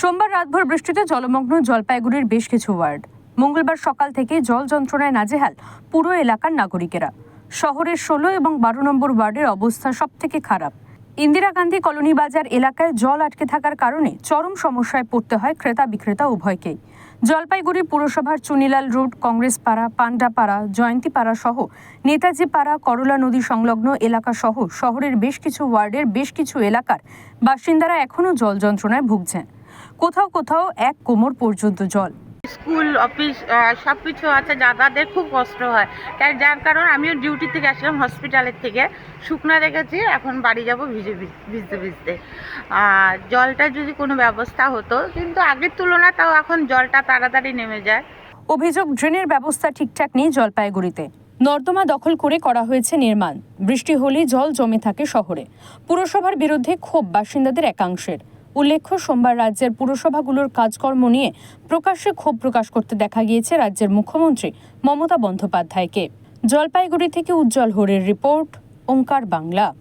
সোমবার রাতভর বৃষ্টিতে জলমগ্ন জলপাইগুড়ির বেশ কিছু ওয়ার্ড। মঙ্গলবার সকাল থেকে জল যন্ত্রণায় নাজেহাল পুরো এলাকার নাগরিকেরা। শহরের ষোলো এবং বারো নম্বর ওয়ার্ডের অবস্থা সব থেকে খারাপ। ইন্দিরা গান্ধী কলোনি বাজার এলাকায় জল আটকে থাকার কারণে চরম সমস্যায় পড়তে হয় ক্রেতা বিক্রেতা উভয়কেই। জলপাইগুড়ি পুরসভার চুনিলাল রোড কংগ্রেস পাড়া পান্ডাপাড়া, জয়ন্তীপাড়া সহ নেতাজি পাড়া করলা নদী সংলগ্ন এলাকা সহ শহরের বেশ কিছু ওয়ার্ডের বেশ কিছু এলাকার বাসিন্দারা এখনও জল যন্ত্রণায় ভুগছেন। কোথাও কোথাও এক কোমর পর্যন্ত জল। স্কুল অফিস সব কিছু আছে যাতায়াতের খুব কষ্ট হয়। তাই যার কারণ আমিও ডিউটি থেকে আসলাম হসপিটালের থেকে। শুকনা রেখেছি এখন বাড়ি যাব ভিজে ভিজতে ভিজতে। জলটা যদি কোনো ব্যবস্থা হতো কিন্তু আগের তুলনায় তাও এখন জলটা তাড়াতাড়ি নেমে যায়। অভিযোগ ড্রেনের ব্যবস্থা ঠিকঠাক নেই জলপাইগুড়িতে। নর্দমা দখল করে করা হয়েছে নির্মাণ। বৃষ্টি হলেই জল জমে থাকে শহরে। পুরসভার বিরুদ্ধে ক্ষোভ বাসিন্দাদের একাংশের। উল্লেখ্য, সোমবার রাজ্যের পুরসভাগুলোর কাজকর্ম নিয়ে প্রকাশ্যে ক্ষোভ প্রকাশ করতে দেখা গিয়েছে রাজ্যের মুখ্যমন্ত্রী মমতা বন্দ্যোপাধ্যায়কে। জলপাইগুড়ি থেকে উজ্জ্বল হরের রিপোর্ট, ওঙ্কার বাংলা।